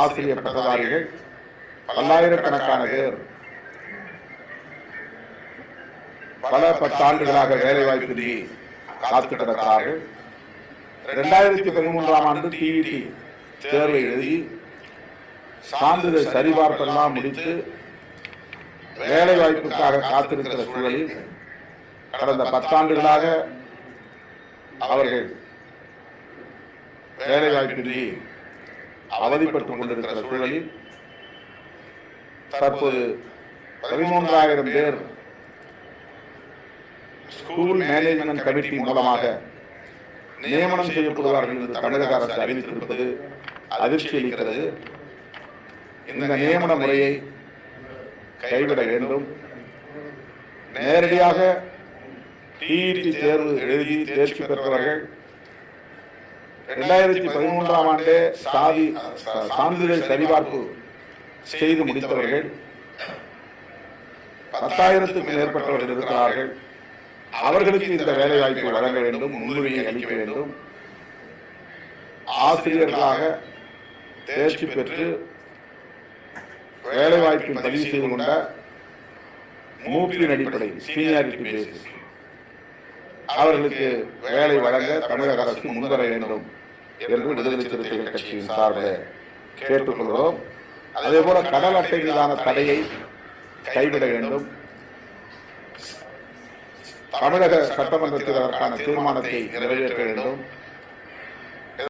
ஆசிரியர் பட்டதாரிகள் பல்லாயிரக்கணக்கான பேர். பல பத்தாண்டுகளாக வேலை வாய்ப்பின்றி காத்து கிடக்கிறார்கள். இரண்டாயிரத்தி பதிமூன்றாம் ஆண்டு டிஇடி தேர்வை எழுதி சான்றிதழ் சரிபார்ப்பெல்லாம் முடித்து வேலை வாய்ப்புக்காக காத்திருக்கிற சூழலில் கடந்த பத்தாண்டுகளாக அவர்கள் வேலை வாய்ப்பின்றி அவதிப்பட்டுக் கொண்டிருக்கிற சூழலில் தற்போது பதிமூன்றாயிரம் பேர் ஸ்கூல் மேனேஜ்மெண்ட் கமிட்டி மூலமாக நியமனம் செய்யப்படுவார்கள் என்று தமிழக அரசு அறிவித்திருப்பது அதிர்ச்சி அளிக்கிறது. இந்த நியமன முறையை கைவிட வேண்டும். நேரடியாக டிஇடி தேர்வு எழுதி தேர்ச்சி பெற்றவர்கள் இரண்டாயிரத்தி பதிமூன்றாம் ஆண்டு சாதி சான்றிதழ் சரிபார்ப்பு செய்து முடித்தவர்கள் பத்தாயிரத்துக்கும் மேற்பட்டவர்கள் இருக்கிறார்கள். அவர்களுக்கு இந்த வேலை வழங்க வேண்டும் முன்னுரிமை அளிக்க வேண்டும். ஆசிரியர்களாக தேர்ச்சி பெற்று வேலைவாய்ப்பில் பதிவு செய்து கொண்ட மூப்பின் அடிப்படையில் சீனியாரிட்டி பேசிஸ் அவர்களுக்கு வேலை வழங்க தமிழக அரசு முன்வர வேண்டும் என்று விடுதலை சிறுத்தைகள் கட்சியின் சார்பில் கேட்டுக்கொள்கிறோம். அதே போல கடல் அட்டை மீதான தடையை கைவிட வேண்டும். தமிழக சட்டமன்றத்தில் அதற்கான தீர்மானத்தை நிறைவேற்ற வேண்டும்.